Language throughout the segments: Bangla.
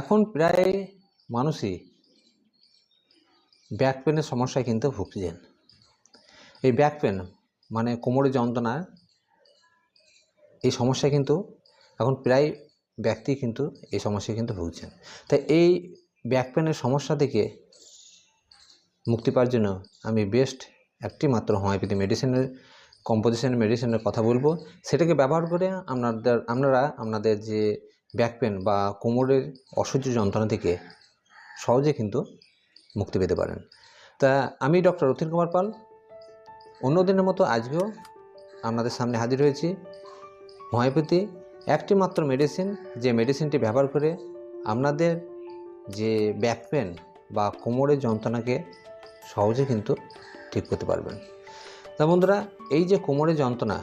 এখন প্রায় মানুষই ব্যাক পেনের সমস্যায় কিন্তু ভুগছেন। এই ব্যাক পেন মানে কোমরে যন্ত্রণা, এই সমস্যায় কিন্তু এখন প্রায় ব্যক্তি কিন্তু এই সমস্যায় কিন্তু ভুগছেন। তাই এই ব্যাক পেনের সমস্যা থেকে মুক্তি পাওয়ার জন্য আমি বেস্ট একটি মাত্র হোমিওপ্যাথি মেডিসিনের কম্পোজিশন মেডিসিনের কথা বলব। সেটাকে ব্যবহার করে আপনাদের, আপনারা, আপনাদের যে ব্যাক পেন বা কোমরের অসহ্য যন্ত্রণা থেকে সহজে কিন্তু মুক্তি পেতে পারেন। তা আমি ডক্টর রথিন কুমার পাল। অন্য দিনের মতো আজকেও আপনাদের সামনে হাজির হয়েছি। হোমিওপ্যাথি একটি মাত্র মেডিসিন যে মেডিসিনটি ব্যবহার করে আপনাদের যে ব্যাক পেন বা কোমরের যন্ত্রণাকে সহজে কিন্তু ঠিক করতে পারবেন। তা বন্ধুরা, এই যে কোমরের যন্ত্রণা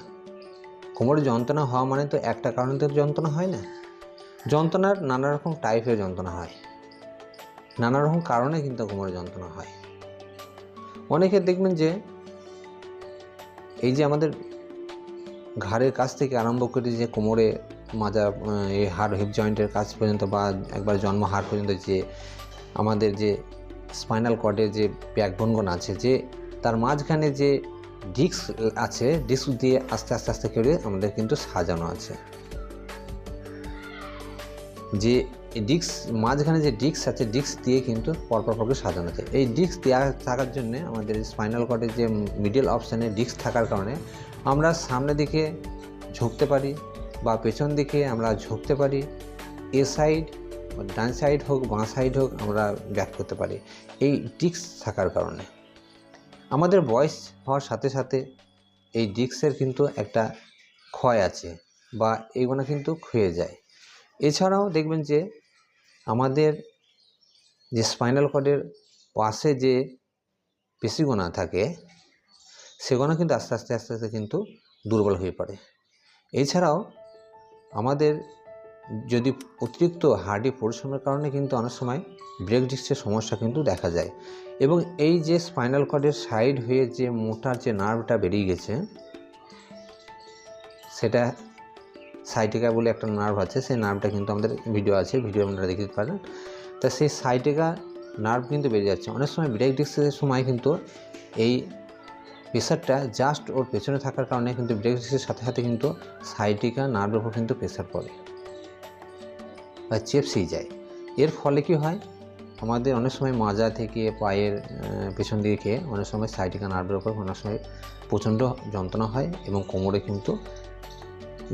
কোমরের যন্ত্রণা হওয়া মানে তো একটা কারণে তো যন্ত্রণা হয় না। যন্ত্রণার নানা রকম টাইপের যন্ত্রণা হয়। নানা রকম কারণে কিন্তু কোমরের যন্ত্রণা হয়। অনেকে দেখবেন যে, এই যে আমাদের ঘাড়ের কাছ থেকে আরম্ভ করে যে কোমরে মাজা এই হাড় হিপ জয়েন্টের কাছ পর্যন্ত বা একবার জন্ম হাড় পর্যন্ত যে আমাদের যে স্পাইনাল কর্ডের যে ব্যাকবোনগণ আছে, যে তার মাঝখানে যে ডিস্ক আছে ডিস্ক দিয়ে আস্তে আস্তে আস্তে করে আমাদের কিন্তু সাজানো আছে। যে ডিস্ক, মাঝখানে যে ডিস্ক আছে, ডিস্ক দিয়ে কিন্তু পরপর পরকে সাজানো আছে এই ডিস্ক দেওয়া থাকার জন্য আমাদের স্পাইনাল কর্ডের যে মিডল অপশানে ডিস্ক থাকার কারণে আমরা সামনের দিকে ঝুঁকতে পারি বা পেছন দিকে আমরা ঝুঁকতে পারি। এ সাইড ডান সাইড হোক, বাঁ সাইড হোক আমরা ব্যাক করতে পারি এই ডিস্ক থাকার কারণে। আমাদের বয়স হওয়ার সাথে সাথে এই ডিস্কের কিন্তু একটা ক্ষয় আছে বা এইগুলো কিন্তু ক্ষয়ে যায়। এছাড়াও দেখবেন যে আমাদের যে স্পাইনাল কর্ডের পাশে যে পেশিগোনা থাকে সেগুলো কিন্তু আস্তে আস্তে আস্তে আস্তে কিন্তু দুর্বল হয়ে পড়ে। এছাড়াও আমাদের যদি অতিরিক্ত হার্ডি পরিশ্রমের কারণে কিন্তু অনেক সময় ব্রেক ডিস্কের সমস্যা কিন্তু দেখা যায়। এবং এই যে স্পাইনাল কর্ডের সাইড হয়ে যে মোটার যে নার্ভটা বেরিয়ে গেছে, সেটা সাইটিকা বলে একটা নার্ভ আছে, সেই নার্ভটা কিন্তু আমাদের ভিডিও আছে ভিডিও আপনারা দেখতে পারেন। তা সেই সাইটিকা নার্ভ কিন্তু বেরিয়ে যাচ্ছে। অনেক সময় ব্রেক ডিস্কের সময় কিন্তু এই প্রেশারটা জাস্ট ওর পেছনে থাকার কারণে কিন্তু ব্রেক ডিস্কের সাথে সাথে কিন্তু সাইটিকা নার্ভের উপর কিন্তু প্রেশার পড়ে বা চেপসেই যায়। এর ফলে কি হয়? আমাদের অনেক সময় মাজা থেকে পায়ের পেছন দিকে খেয়ে অনেক সময় সাইটিকা নার্ভের উপর অনেক সময় প্রচণ্ড যন্ত্রণা হয় এবং কোমরে কিন্তু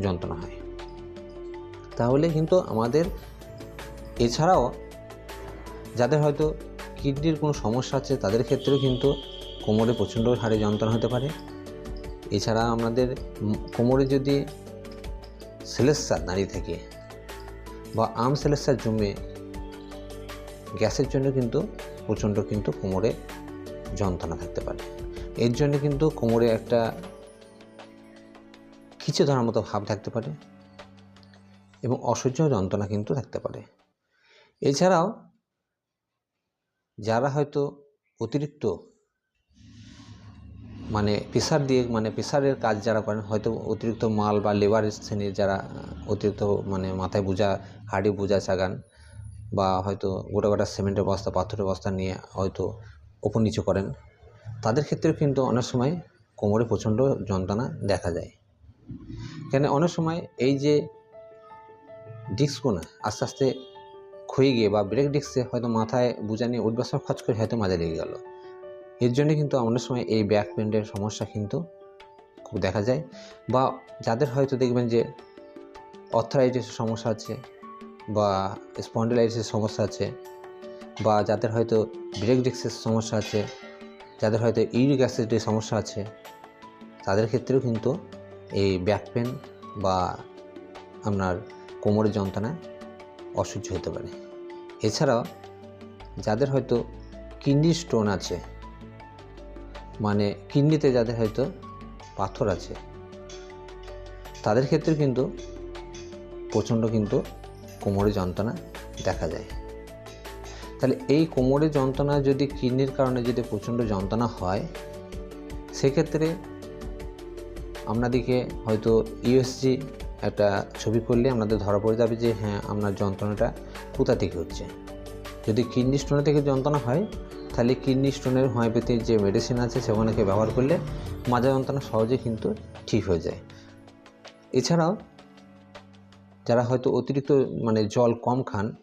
যন্ত্রণা হয়। তাহলে কিন্তু আমাদের এছাড়াও যাদের হয়তো কিডনির কোনো সমস্যা আছে, তাদের ক্ষেত্রেও কিন্তু কোমরে প্রচণ্ড হারে যন্ত্রণা হতে পারে। এছাড়া আমাদের কোমরে যদি সেলেসার দাঁড়িয়ে থাকে বা আর্ম সেলেসার জমে, গ্যাসের জন্য কিন্তু প্রচণ্ড কিন্তু কোমরে যন্ত্রণা থাকতে পারে। এর জন্য কিন্তু কোমরে একটা খিচে ধরার মতো ভাব থাকতে পারে। এবং অসহ্য যন্ত্রণা কিন্তু থাকতে পারে। এছাড়াও, যারা হয়তো অতিরিক্ত মানে প্রেশার দিয়ে মানে প্রেশারের কাজ যারা করেন, হয়তো অতিরিক্ত মাল বা লেবার শ্রেণির যারা, অতিরিক্ত মানে মাথায় বোঝা, হাড়ি বোঝা চাগান বা হয়তো গোটা গোটা সিমেন্টের বস্তা, পাথরের বস্তা নিয়ে হয়তো ওপর নিচু করেন, তাদের ক্ষেত্রেও কিন্তু অনেক সময় কোমরে প্রচণ্ড যন্ত্রণা দেখা যায়। কেন? অনেক সময় এই যে ডিস্কগুলো আস্তে আস্তে ক্ষয়ে গিয়ে বা ব্রেক ডিস্কে হয়তো মাথায় বোঝা নিয়ে উঠবার সময় খচ করে হয়তো মাজা লেগে গেল। এর জন্য কিন্তু অনেক সময় এই ব্যাক পেনের সমস্যা কিন্তু খুব দেখা যায় বা যাদের হয়তো দেখবেন যে অর্থারাইটিসের সমস্যা আছে বা স্পন্ডিলাইটিসের সমস্যা আছে বা যাদের হয়তো ব্রেক ডিস্কের সমস্যা আছে, যাদের হয়তো ইউরিক অ্যাসিডের সমস্যা আছে, তাদের ক্ষেত্রেও কিন্তু এই ব্যাক পেন বা আপনার কোমরের যন্ত্রণা অসহ্য হতে পারে। এছাড়াও যাদের হয়তো কিডনি স্টোন আছে মানে কিডনিতে যাদের হয়তো পাথর আছে, তাদের ক্ষেত্রে কিন্তু প্রচণ্ড কিন্তু কোমরে যন্ত্রণা দেখা যায়। তাহলে এই কোমরে যন্ত্রণা যদি কিডনির কারণে যদি প্রচণ্ড যন্ত্রণা হয়, সেক্ষেত্রে আপনাদেরকে হয়তো ইউএসজি একটা ছবি করলে আপনাদের ধরা পড়ে যাবে যে হ্যাঁ আপনার যন্ত্রণাটা কোথা থেকে হচ্ছে। যদি কিডনি স্টোনের থেকে যন্ত্রণা হয়, তাহলে কিডনি স্টোনের হোমিওপ্যাথির যে মেডিসিন আছে, সেগুলোকে ব্যবহার করলে মাজা যন্ত্রণা সহজে কিন্তু ঠিক হয়ে যায়। এছাড়াও, যারা হয়তো অতিরিক্ত মানে জল কম খান,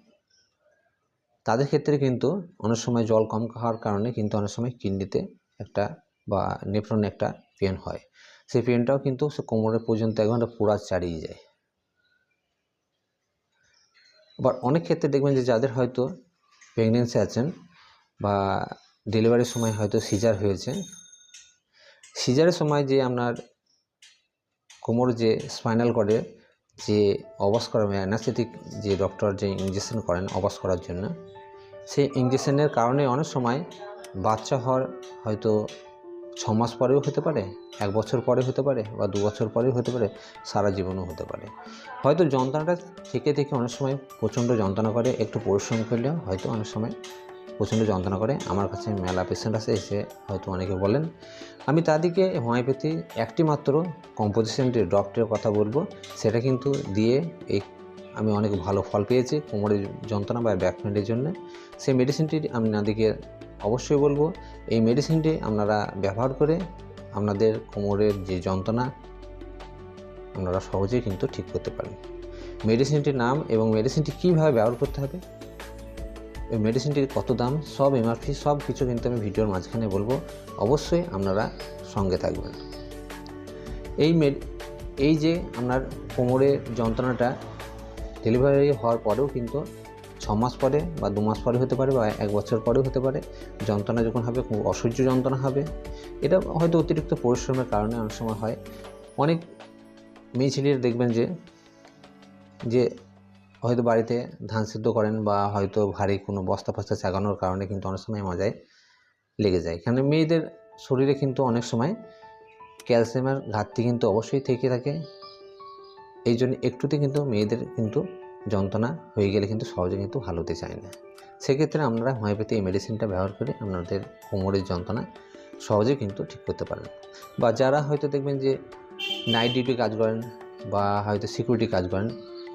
তাদের ক্ষেত্রে কিন্তু অনেক সময় জল কম খাওয়ার কারণে কিন্তু অনেক সময় কিডনিতে একটা বা নেফ্রনে একটা পেন হয়। সেই পেনটাও কিন্তু সে কোমরের পর্যন্ত এক ঘণ্টা পুরা চালিয়ে যায়। আবার অনেক ক্ষেত্রে দেখবেন যে যাদের হয়তো প্রেগনেন্সি আছেন বা ডেলিভারির সময় হয়তো সিজার হয়েছে সিজারের সময় যে আপনার কোমর যে স্পাইনাল কর্ডে যে অবাস করা অ্যানাস্থেটিক যে ডক্টর যে ইঞ্জেকশন করেন অবস করার জন্য, সেই ইঞ্জেকশনের কারণে অনেক সময় বাচ্চা হওয়ার হয়তো ছ মাস পরেও হতে পারে, এক বছর পরে হতে পারে বা দু বছর পরেও হতে পারে, সারা জীবনও হতে পারে। হয়তো যন্ত্রণাটা থেকে থেকে অনেক সময় প্রচণ্ড যন্ত্রণা করে, একটু পরিশ্রম করলেও হয়তো অনেক সময় প্রচণ্ড যন্ত্রণা করে। আমার কাছে মেলা পেশেন্ট আছে, এসে হয়তো অনেকে বলেন। আমি তাদেরকে হোমিওপ্যাথি একটি মাত্র কম্পোজিশনটি ডক্টরের কথা বলব। সেটা কিন্তু দিয়ে এই আমি অনেক ভালো ফল পেয়েছি, কোমরের যন্ত্রণা বা ব্যাক পেনের জন্য। সেই মেডিসিনটি আমি আপনাদেরকে অবশ্যই বলব, এই মেডিসিনটি আপনারা ব্যবহার করে আপনাদের কোমরের যে যন্ত্রণা, আপনারা সহজেই কিন্তু ঠিক করতে পারেন। মেডিসিনটির নাম এবং মেডিসিনটি কীভাবে ব্যবহার করতে হবে, এই মেডিসিনটির কত দাম, সব এমআরপি সব কিছু কিন্তু আমি ভিডিওর মাঝখানে বলব। অবশ্যই আপনারা সঙ্গে থাকবেন। এই এই যে আপনার কোমরের যন্ত্রণাটা ডেলিভারি হওয়ার পরেও কিন্তু মাস পরে বা দু মাস পরে হতে পারে বা এক বছর পরেও হতে পারে। যন্ত্রণা যখন হবে, খুব অসহ্য যন্ত্রণা হবে। এটা হয়তো অতিরিক্ত পরিশ্রমের কারণে অনেক সময় হয়। অনেক মেয়ে ছেলের দেখবেন যে যে হয়তো বাড়িতে ধান সিদ্ধ করেন বা হয়তো ভারী কোনো বস্তা ফস্তা চাগানোর কারণে কিন্তু অনেক সময় মজায় লেগে যায়। এখানে মেয়েদের শরীরে কিন্তু অনেক সময় ক্যালসিয়ামের ঘাটতি কিন্তু অবশ্যই থেকে থাকে। এই জন্য একটুতে কিন্তু মেয়েদের কিন্তু যন্ত্রণা হয়ে গেলে কিন্তু সহজে কিন্তু ভালো হতে চায় না। সেক্ষেত্রে আমরা হোমিওপ্যাথি এই মেডিসিনটা ব্যবহার করে আপনাদের কোমরের যন্ত্রণা সহজে কিন্তু ঠিক করতে পারেন বা যারা হয়তো দেখবেন যে নাইট ডিউটি কাজ করেন বা হয়তো সিকিউরিটি কাজ করেন,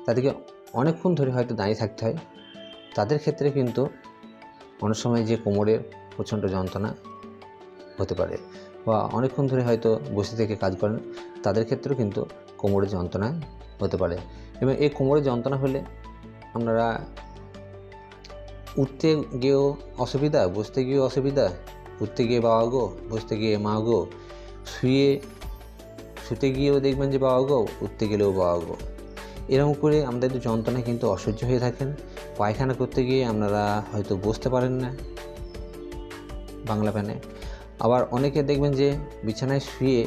তাদেরকে অনেকক্ষণ ধরে হয়তো দাঁড়িয়ে থাকতে হয়। তাদের ক্ষেত্রে কিন্তু অনেক সময় যে কোমরের প্রচণ্ড যন্ত্রণা হতে পারে বা অনেকক্ষণ ধরে হয়তো বসে থেকে কাজ করেন, তাদের ক্ষেত্রেও কিন্তু কোমরের যন্ত্রণা হতে পারে। এবং এই কোমরের যন্ত্রণা হলে আপনারা উঠতে গিয়েও অসুবিধা, বসতে গিয়েও অসুবিধা, উঠতে গিয়ে বাবা গো, বসতে গিয়ে মা গো, শুয়ে, শুতে গিয়েও দেখবেন যে বাবা গো, উঠতে গেলেও বাবা গো। এরকম করে আমাদের যন্ত্রণা কিন্তু অসহ্য হয়ে থাকেন। পায়খানা করতে গিয়ে আপনারা হয়তো বসতে পারেন না বাংলা প্যানে। আবার অনেকে দেখবেন যে বিছানায় শুয়ে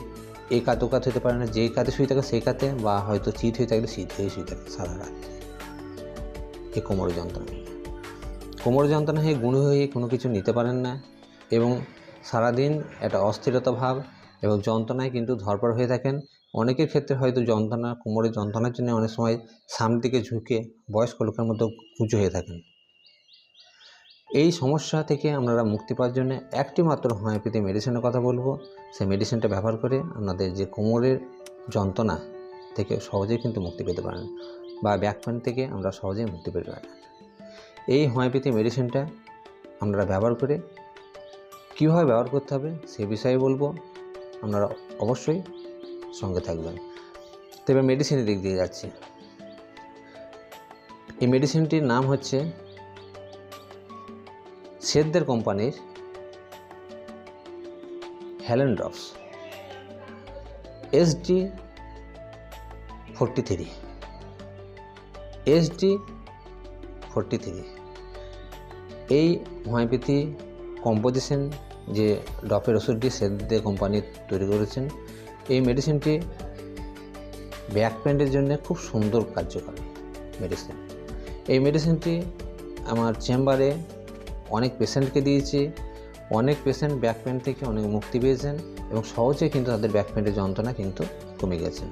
এই কাত, ও কাত হতে পারে না যেই কাতে শুয়ে থাকে সেই কাতে, বা হয়তো চিত হয়ে থাকলে শীত হয়ে শুয়ে থাকে, সারা রাত। এই কোমর যন্ত্রণা। কোমর যন্ত্রণা হয়ে গুঁড়ো হয়ে কোনো কিছু নিতে পারেন না, এবং সারাদিন একটা অস্থিরতা ভাব এবং যন্ত্রণায় কিন্তু ধরপড় হয়ে থাকেন। অনেকের ক্ষেত্রে হয়তো যন্ত্রণা, কোমরের যন্ত্রণার জন্য অনেক সময় সামনের দিকে ঝুঁকে বয়স্ক লোকের মতো উঁচু হয়ে থাকেন। এই সমস্যা থেকে আপনারা মুক্তি পাওয়ার জন্য একটি মাত্র হোমিওপ্যাথি মেডিসিনের কথা বলব। সেই মেডিসিনটা ব্যবহার করে আপনাদের যে কোমরের যন্ত্রণা থেকে সহজেই কিন্তু মুক্তি পেতে পারেন বা ব্যাক পেন থেকে আমরা সহজেই মুক্তি পেতে পারি। এই হোমিওপ্যাথি মেডিসিনটা আপনারা ব্যবহার করে কীভাবে ব্যবহার করতে হবে সে বিষয়ে বলব। আপনারা অবশ্যই সঙ্গে থাকবেন। তবে মেডিসিনের দিক দিয়ে যাচ্ছি। এই মেডিসিনটির নাম হচ্ছে সেদদের কোম্পানির Helen drops SD forty three SD forty three. এই হোমিওপ্যাথি কম্পোজিশন যে ডপের ওষুধটি সেদদের কোম্পানি তৈরি করেছেন, এই মেডিসিনটি ব্যাক পেনের জন্য খুব সুন্দর কার্যকর মেডিসিন। এই মেডিসিনটি আমার চেম্বারে অনেক পেশেন্টকে দিয়েছি, অনেক পেশেন্ট ব্যাক পেন থেকে অনেক মুক্তি পেয়েছেন এবং সহজে কিন্তু তাদের ব্যাক পেনের যন্ত্রণা কিন্তু কমে গেছে।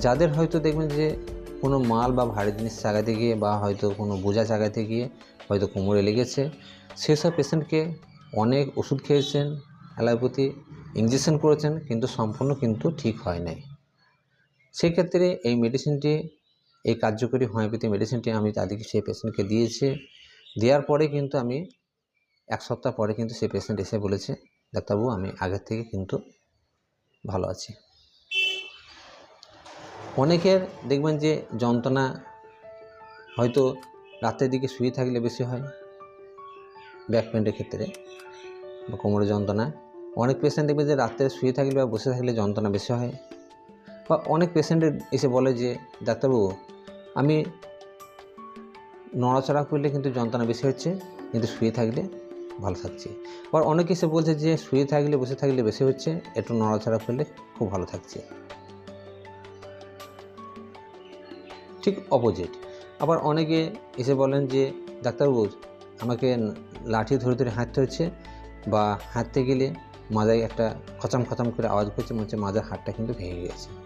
যাদের হয়তো দেখবেন যে কোনো মাল বা ভারী জিনিস চাগাতে গিয়ে বা হয়তো কোনো বোঝা চাগাতে গিয়ে হয়তো কোমরে লেগেছে, সেসব পেশেন্টকে অনেক ওষুধ খেয়েছেন, অ্যালোপ্যাথি ইঞ্জেকশন করেছেন, কিন্তু সম্পূর্ণ কিন্তু ঠিক হয় নাই। সেক্ষেত্রে এই মেডিসিনটি এই কার্যকরী হোমিওপ্যাথি মেডিসিনটি আমি তাদেরকে, সেই পেশেন্টকে দিয়েছি। দেওয়ার পরে কিন্তু আমি এক সপ্তাহ পরে কিন্তু সেই পেশেন্ট এসে বলেছে, ডাক্তারবাবু, আমি আগের থেকে কিন্তু ভালো আছি। অনেকের দেখবেন যে যন্ত্রণা হয়তো রাতের দিকে শুয়ে থাকলে বেশি হয় ব্যাক পেনের ক্ষেত্রে বা কোমরের যন্ত্রণা। অনেক পেশেন্ট দেখবে যে রাত্রে শুয়ে থাকলে বা বসে থাকলে যন্ত্রণা বেশি হয়। বা অনেক পেশেন্টের এসে বলে যে, ডাক্তারবাবু, আমি নড়াচড়া করলে কিন্তু যন্ত্রণা বেশি হচ্ছে, কিন্তু শুয়ে থাকলে ভালো থাকছে। আবার অনেকে এসে বলছে যে শুয়ে থাকলে, বসে থাকলে বেশি হচ্ছে, একটু নড়াচড়া করলে খুব ভালো থাকছে। ঠিক অপোজিট আবার অনেকে এসে বলেন যে, ডাক্তারবাবু, আমাকে লাঠি ধরে ধরে হাঁটতে হচ্ছে বা হাঁটতে গেলে মাজায় একটা খচাম খচাম করে আওয়াজ করছে, মনে হচ্ছে মাজার হাড়টা কিন্তু ভেঙে গেছে।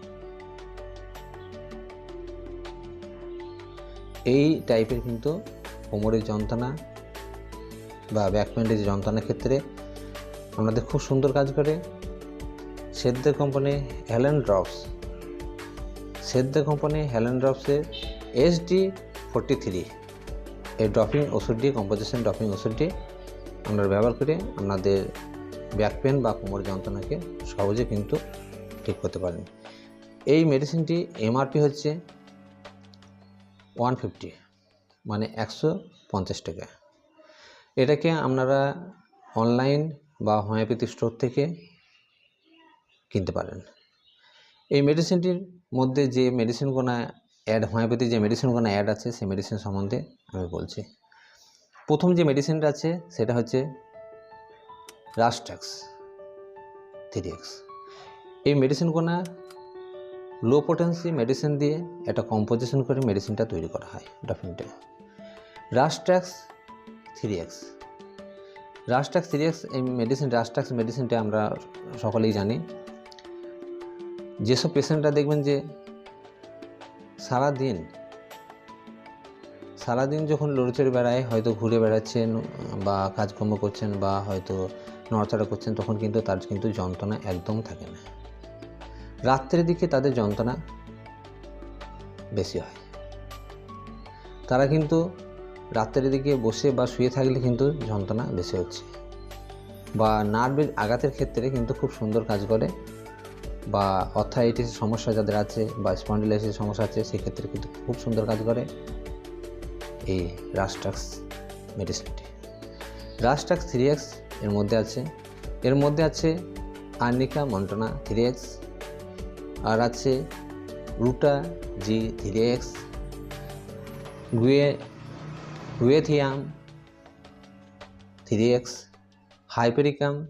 এই টাইপের কিন্তু কোমরের যন্ত্রণা বা ব্যাক পেনের যন্ত্রণার ক্ষেত্রে আমাদের খুব সুন্দর কাজ করে। সেদ্ধ কোম্পানি হেলেন ড্রপস সেদ্ধ কোম্পানি হেলেন ড্রপসের এসডি ফোরটি থ্রি এই ড্রপিং ওষুধটি কম্পোজিশন ড্রপিং ওষুধটি আপনারা ব্যবহার করে আপনাদের ব্যাক পেন বা কোমর যন্ত্রণাকে সহজে কিন্তু ঠিক করতে পারেন। এই মেডিসিনটি এমআরপি হচ্ছে ওয়ান ফিফটি মানে একশো পঞ্চাশ টাকা। এটাকে আপনারা অনলাইন বা হোমিওপ্যাথি স্টোর থেকে কিনতে পারেন। এই মেডিসিনটির মধ্যে যে মেডিসিনগুলো অ্যাড, হোমিওপ্যাথি যে মেডিসিনগুলো অ্যাড আছে, সেই মেডিসিন সম্বন্ধে আমি বলছি। প্রথম যে মেডিসিনটা আছে, সেটা হচ্ছে রাস্ট্যাক্স থ্রি এক্স। এই মেডিসিনগুলো লো পোটেন্সি মেডিসিন দিয়ে একটা কম্পোজিশন করে মেডিসিনটা তৈরি করা হয় ডফিনটা rhus tox three X rhus tox three X এই মেডিসিন রাস্ট্যাক্স মেডিসিনটা আমরা সকলেই জানি। যেসব পেশেন্টরা দেখবেন যে সারাদিন সারাদিন যখন লড়চড়ে বেড়ায়, হয়তো ঘুরে বেড়াচ্ছেন বা কাজকর্ম করছেন বা হয়তো নড়াচড়া করছেন, তখন কিন্তু তার কিন্তু যন্ত্রণা একদম থাকে না। রাত্রের দিকে তাদের যন্ত্রণা বেশি হয়। তারা কিন্তু রাত্রের দিকে বসে বা শুয়ে থাকলে কিন্তু যন্ত্রণা বেশি হচ্ছে বা নার্ভের আঘাতের ক্ষেত্রে কিন্তু খুব সুন্দর কাজ করে বা অর্থাইটিসের সমস্যা যাদের আছে বা স্পন্ডিলাইসিসের সমস্যা আছে, সেক্ষেত্রে কিন্তু খুব সুন্দর কাজ করে এই রাস্টাক্স মেডিসিনটি রাস্টাক্স থ্রি এর মধ্যে আছে। এর মধ্যে আছে আর্নিকা মন্টনা থ্রি আর আছে রুটা, জি, থ্রি এক্স, গুয়ে, গুয়েথিয়াম, three X, hypericum,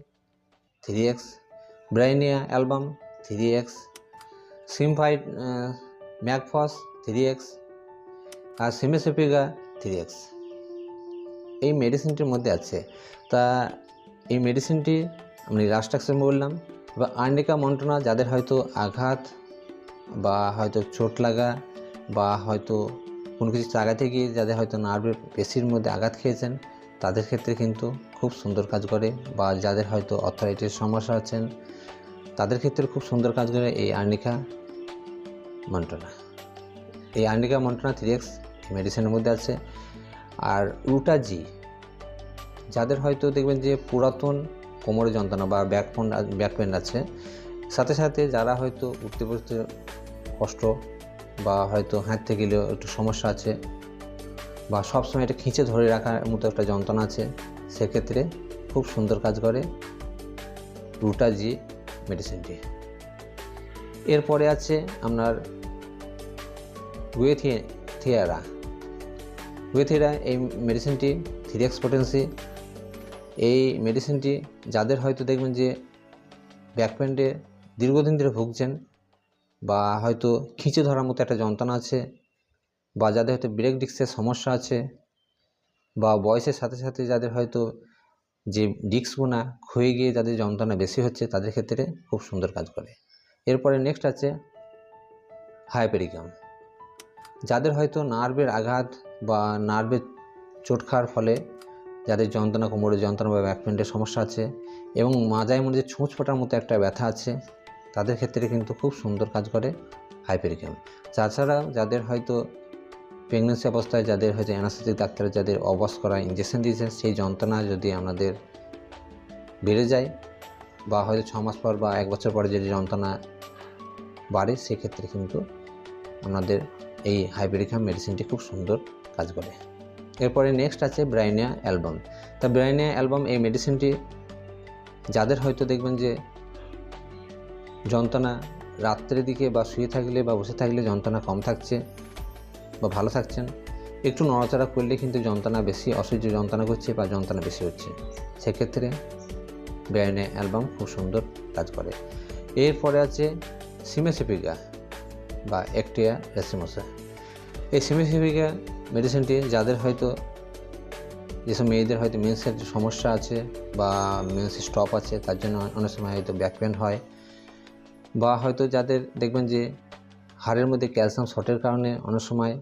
three X, bryonia album, three X সিমফাইড ম্যাকফস, থ্রি এক্স, আর সিমেসেপিগা, থ্রি এক্স। এই মেডিসিনটির মধ্যে আছে। তা এই মেডিসিনটি আমি রাস্টাক্সের বললাম। বা আর্নিকা মন্টনা যাদের হয়তো আঘাত বা হয়তো চোট লাগা বা হয়তো কোনো কিছু জায়গাতে গিয়ে যাদের হয়তো নার্ভের পেশির মধ্যে আঘাত খেয়েছেন, তাদের ক্ষেত্রে কিন্তু খুব সুন্দর কাজ করে বা যাদের হয়তো অর্থারাইটিস সমস্যা আছেন তাদের ক্ষেত্রে খুব সুন্দর কাজ করে এই আর্নিকা মন্টনা এই আর্নিকা মন্টনা থ্রি এক্স মেডিসিনের মধ্যে আছে। আর রুটাজি যাদের হয়তো দেখবেন যে পুরাতন কোমরে যন্ত্রণা বা ব্যাক পেন ব্যাক পেন আছে। সাথে সাথে যারা হয়তো উঠতে বসতে কষ্ট বা হয়তো হাঁটতে গেলেও একটু সমস্যা আছে বা সবসময় এটা খিঁচে ধরে রাখার মতো একটা যন্ত্রণা আছে, সেক্ষেত্রে খুব সুন্দর কাজ করে রুটাজি মেডিসিনটি এরপরে আছে আপনার গুয়েথিয়ারা গুয়েথিয়ারা এই মেডিসিনটি থ্রি পোটেন্সি এই মেডিসিনটি যাদের হয়তো দেখবেন যে ব্যাক পেন্টে দীর্ঘদিন ধরে ভুগছেন বা হয়তো খিঁচে ধরার মতো একটা যন্ত্রণা আছে বা যাদের হয়তো ব্রেক ডিস্কের সমস্যা আছে বা বয়সের সাথে সাথে যাদের হয়তো যে ডিস্কগুনা ক্ষয়ে গিয়ে যাদের যন্ত্রণা বেশি হচ্ছে তাদের ক্ষেত্রে খুব সুন্দর কাজ করে। এরপরে নেক্সট আছে হাইপেরিকাম যাদের হয়তো নার্ভের আঘাত বা নার্ভের চোট খাওয়ার ফলে যাদের যন্ত্রণা কোমরে যন্ত্রণা বা ব্যাকপেন্টের সমস্যা আছে এবং মাজায় মধ্যে ছুঁচ ফোটার মতো একটা ব্যথা আছে, তাদের ক্ষেত্রে কিন্তু খুব সুন্দর কাজ করে হাইপেরিকাম তাছাড়া যাদের হয়তো প্রেগনেন্সি অবস্থায়, যাদের হয়তো অ্যানাস্থেটিক ডাক্তার যাদের অবস করা ইঞ্জেকশন দিয়েছেন সেই যন্ত্রণা যদি আমাদের বেড়ে যায় বা হয়তো ছ মাস পর বা এক বছর পরে যদি যন্ত্রণা বাড়ে, সেক্ষেত্রে কিন্তু আমাদের এই হাইপেরিকাম মেডিসিনটি খুব সুন্দর কাজ করে। এরপরে নেক্সট আছে ব্রাইনিয়া অ্যালবাম তা ব্রাইনিয়া অ্যালবাম এই মেডিসিনটি যাদের হয়তো দেখবেন যে যন্ত্রণা রাত্রের দিকে বা শুয়ে থাকলে বা বসে থাকলে যন্ত্রণা কম থাকছে বা ভালো থাকছেন একটু নড়াচড়া করলে কিন্তু যন্ত্রণা বেশি, অসহ্য যন্ত্রণা করছে বা যন্ত্রণা বেশি হচ্ছে। সেক্ষেত্রে ব্রাইনে অ্যালবাম খুব সুন্দর কাজ করে। এরপরে আছে সিমেসিপিকা বা একটিয়া রেসিমোসা এই সিমেসিপিকা মেডিসিনটি যাদের হয়তো, যেসব মেয়েদের হয়তো মেন্সের সমস্যা আছে বা মেন্সের স্টপ আছে, তার জন্য অনেক সময় হয়তো ব্যাক পেন হয় বা হয়তো যাদের দেখবেন যে হাড়ের মধ্যে ক্যালসিয়াম শর্টের কারণে অনেক সময়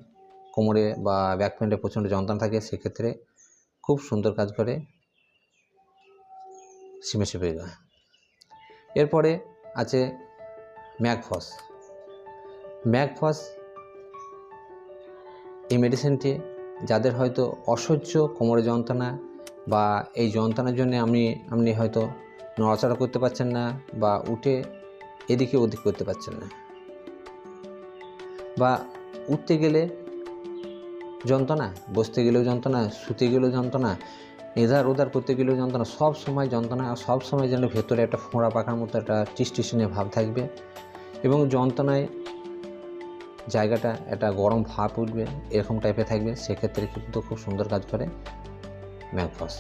কোমরে বা ব্যাক পেন্টে প্রচণ্ড যন্ত্রণা থাকে, সেক্ষেত্রে খুব সুন্দর কাজ করে সিমেসিপিকা এরপরে আছে ম্যাকফস ম্যাকফস এই মেডিসিনটি যাদের হয়তো অসহ্য কোমরে যন্ত্রণা বা এই যন্ত্রণার জন্য আপনি আপনি হয়তো নড়াচড়া করতে পারছেন না বা উঠে এদিকে ওদিক করতে পারছেন না। বা উঠতে গেলে যন্ত্রণা, বসতে গেলেও যন্ত্রণা, শুতে গেলেও যন্ত্রণা, এধার ওধার করতে গেলেও যন্ত্রণা, সব সময় যন্ত্রণা আর সব সময় যেন ভেতরে একটা ফোঁড়া পাকার মতো একটা টিসটিসনে ভাব থাকবে এবং যন্ত্রণায় জায়গাটা একটা গরম ভাব উঠবে, এরকম টাইপের থাকবে, সেক্ষেত্রে কিন্তু খুব সুন্দর কাজ করে ম্যাগফস।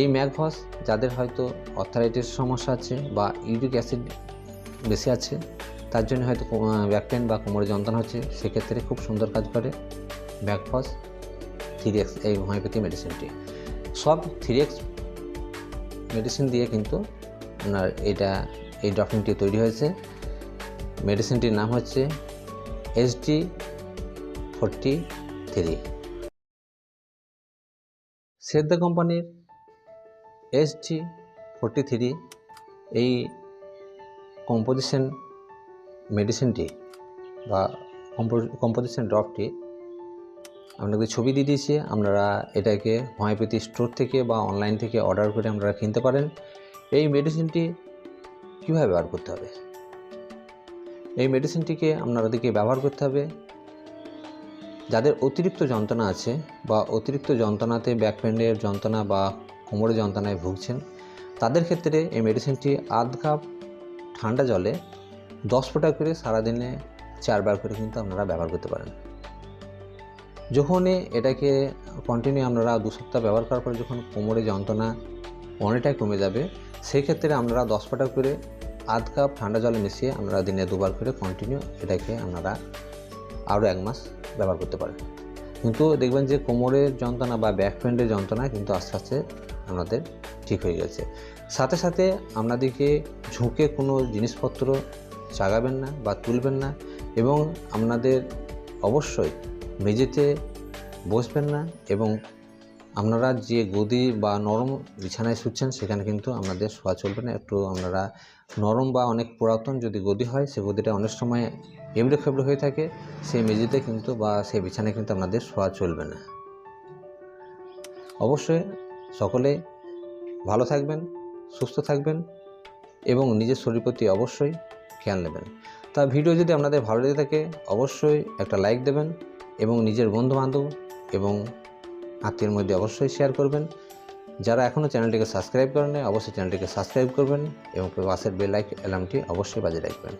এই ম্যাগফস যাদের হয়তো অর্থারাইটিস সমস্যা আছে বা ইউরিক অ্যাসিড বেশি আছে, তার জন্য হয়তো ব্যাক পেন বা কোমরে যন্ত্রণা হচ্ছে, সেক্ষেত্রে খুব সুন্দর কাজ করে ব্যাকফস থ্রি এক্স এই হোমিওপ্যাথি মেডিসিনটি সব থ্রি এক্স মেডিসিন দিয়ে কিন্তু আপনার এটা এই ড্রপিংটি তৈরি হয়েছে। মেডিসিনটির নাম হচ্ছে এসডি ফোরটি থ্রি। সেদ্দা কোম্পানির এসডি ফোরটি থ্রি, এই কম্পোজিশন মেডিসিনটি বা কম্পোজিশন ড্রপটি আপনাদের ছবি দিয়ে দিয়েছি, আপনারা এটাকে হোমিওপ্যাথি স্টোর থেকে বা অনলাইন থেকে অর্ডার করে আপনারা কিনতে পারেন। এই মেডিসিনটি কীভাবে ব্যবহার করতে হবে? এই মেডিসিনটিকে আপনাদেরকে ব্যবহার করতে হবে। যাদের অতিরিক্ত যন্ত্রণা আছে বা অতিরিক্ত যন্ত্রণাতে ব্যাক পেনের যন্ত্রণা বা কোমরের যন্ত্রণায় ভুগছেন, তাদের ক্ষেত্রে এই মেডিসিনটি আধ কাপ ঠান্ডা জলে দশ ফোঁটা করে সারাদিনে চারবার করে কিন্তু আপনারা ব্যবহার করতে পারেন। যখনই এটাকে কন্টিনিউ আপনারা দু সপ্তাহ ব্যবহার করার পরে যখন কোমরে যন্ত্রণা অনেকটাই কমে যাবে সেই ক্ষেত্রে আপনারা দশ ফোঁটা করে আধ কাপ ঠান্ডা জলে মিশিয়ে আপনারা দিনে দুবার করে কন্টিনিউ এটাকে আপনারা আরও এক মাস ব্যবহার করতে পারেন। কিন্তু দেখবেন যে কোমরের যন্ত্রণা বা ব্যাক পেন্ডের যন্ত্রণা কিন্তু আস্তে আস্তে আমাদের ঠিক হয়ে গেছে। সাথে সাথে আপনাদেরকে ঝুঁকে কোনো জিনিসপত্র চাগাবেন না বা তুলবেন না এবং আপনাদের অবশ্যই মেঝেতে বসবেন না এবং আপনারা যে গদি বা নরম বিছানায় শুচ্ছেন, সেখানে কিন্তু আপনাদের শোয়া চলবে না। একটু আপনারা নরম বা অনেক পুরাতন যদি গদি হয়, সে গদিটা অনেক সময় এবড়ে খেবড়ে হয়ে থাকে সেই মেঝেতে কিন্তু বা সেই বিছানায় কিন্তু আপনাদের শোয়া চলবে না। অবশ্যই সকলে ভালো থাকবেন, সুস্থ থাকবেন এবং নিজের শরীর প্রতি অবশ্যই খেয়াল নেবেন। তা ভিডিও যদি আপনাদের ভালো লেগে থাকে, অবশ্যই একটা লাইক দেবেন এবং নিজের বন্ধুবান্ধব এবং আত্মীয়ের মধ্যে অবশ্যই শেয়ার করবেন। যারা এখনও চ্যানেলটিকে সাবস্ক্রাইব করেন অবশ্যই চ্যানেলটিকে সাবস্ক্রাইব করবেন এবং পাশের বেল লাইক অ্যালার্মটি অবশ্যই বাজে রাখবেন।